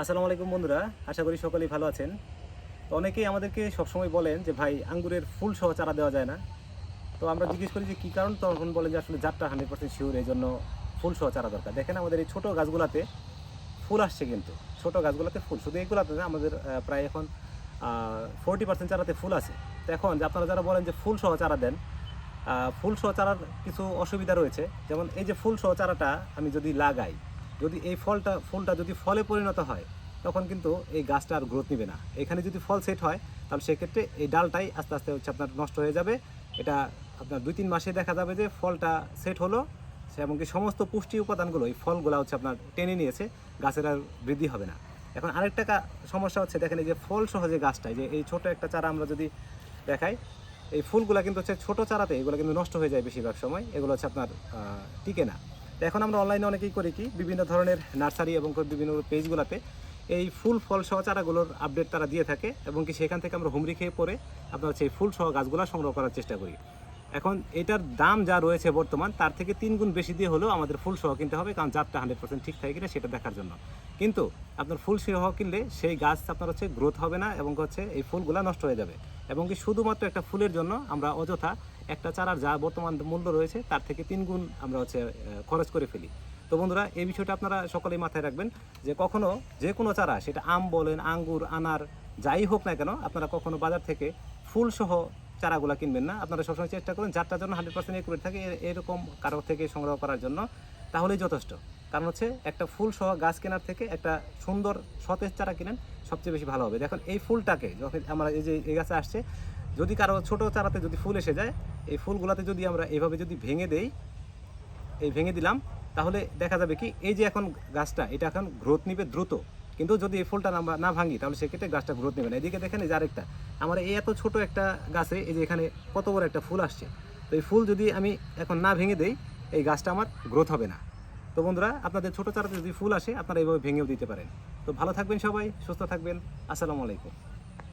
আসসালামু আলাইকুম বন্ধুরা, আশা করি সকলেই ভালো আছেন। তো অনেকেই আমাদেরকে সবসময় বলেন যে, ভাই, আঙ্গুরের ফুল সহ চারা দেওয়া যায় না। তো আমরা জিজ্ঞেস করি যে, কী কারণ? তখন বলেন যে, আসলে জাতটা হান্ড্রেড পার্সেন্ট শিওর এই জন্য ফুল সহ চারা দরকার। দেখেন আমাদের এই ছোটো গাছগুলাতে ফুল আসছে কিন্তু। ছোটো গাছগুলোতে ফুল, শুধু এইগুলাতে না, আমাদের প্রায় এখন ফোরটি পার্সেন্ট চারাতে ফুল আছে। তো এখন যে, আপনারা যারা বলেন যে, ফুল সহ চারা দেন ফুল সহ চারার কিছু অসুবিধা রয়েছে। যেমন এই যে, ফুল সহ চারাটা আমি যদি লাগাই যদি এই ফলটা, ফুলটা যদি ফলে পরিণত হয়, তখন কিন্তু এই গাছটা আর গ্রোথ নেবে না। এখানে যদি ফল সেট হয়, তাহলে সেক্ষেত্রে এই ডালটাই আস্তে আস্তে হচ্ছে আপনার নষ্ট হয়ে যাবে। এটা আপনার দুই তিন মাসে দেখা যাবে যে ফলটা সেট হলো এমনকি সমস্ত পুষ্টি উপাদানগুলো, এই ফলগুলো হচ্ছে আপনার টেনে নিয়েছে, গাছের আর বৃদ্ধি হবে না। এখন আরেকটা সমস্যা হচ্ছে, দেখেন এই যে ফল সহ যে গাছটাই যে এই ছোট একটা চারা আমরা যদি দেখাই, এই ফুলগুলো কিন্তু হচ্ছে ছোটো চারাতে এগুলো কিন্তু নষ্ট হয়ে যায় বেশিরভাগ সময়, এগুলো হচ্ছে আপনার টিকে না। তো এখন আমরা অনলাইনে অনেকেই করি কি, বিভিন্ন ধরনের নার্সারি এবং বিভিন্ন পেজগুলোতে এই ফুল ফল সহ চারাগুলোর আপডেট তারা দিয়ে থাকে এবং কি সেখান থেকে আমরা হুমড়ি খেয়ে পরে আপনার হচ্ছে ফুল সহ গাছগুলো সংগ্রহ করার চেষ্টা করি। এখন এটার দাম যা রয়েছে বর্তমান, তার থেকে তিন গুণ বেশি দিয়ে হলেও আমাদের ফুল সহ কিনতে হবে, কারণ জাতটা হান্ড্রেড পার্সেন্ট ঠিক থাকে কিনা সেটা দেখার জন্য। কিন্তু আপনার ফুল সহ কিনলে সেই গাছ আপনার হচ্ছে গ্রোথ হবে না এবং হচ্ছে এই ফুলগুলো নষ্ট হয়ে যাবে। এবং কি শুধুমাত্র একটা ফুলের জন্য আমরা অযথা একটা চারার যা বর্তমান মূল্য রয়েছে, তার থেকে তিন গুণ আমরা হচ্ছে খরচ করে ফেলি। তো বন্ধুরা, এই বিষয়টা আপনারা সকলেই মাথায় রাখবেন যে কখনো যে কোনো চারা, সেটা আম বলেন, আঙ্গুর, আনার, যাই হোক না কেন, আপনারা কখনো বাজার থেকে ফুল সহ চারাগুলা কিনবেন না। আপনারা সবসময় চেষ্টা করুন যারটার জন্য হান্ড্রেড পার্সেন্ট একুরেট থাকে এরকম কারও থেকে সংগ্রহ করার জন্য, তাহলেই যথেষ্ট। কারণ হচ্ছে, একটা ফুল সহ গাছ কেনার থেকে একটা সুন্দর সতেজ চারা কিনেন, সবচেয়ে বেশি ভালো হবে। দেখুন, এই ফুলটাকে যখন আমরা এই যে, এই গাছে আসছে, যদি কারও ছোটো চারাতে যদি ফুল এসে যায় এই ফুলগুলাতে যদি আমরা এভাবে যদি ভেঙে দেই, এই ভেঙে দিলাম, তাহলে দেখা যাবে কি, এই যে এখন গাছটা, এটা এখন গ্রোথ নিবে দ্রুত। কিন্তু যদি এই ফুলটা আমরা না ভাঙি, তাহলে সেক্ষেত্রে গাছটা গ্রোথ নেবে না। এদিকে দেখেন এই যে আরেকটা, আমার এই এত ছোট একটা গাছে, এই যে এখানে কত বড় একটা ফুল আসছে। তো এই ফুল যদি আমি এখন না ভেঙে দেই, এই গাছটা আমার গ্রোথ হবে না। তো বন্ধুরা, আপনাদের ছোটো চারাতে যদি ফুল আসে, আপনারা এইভাবে ভেঙেও দিতে পারেন। তো ভালো থাকবেন সবাই, সুস্থ থাকবেন। আসসালামু আলাইকুম।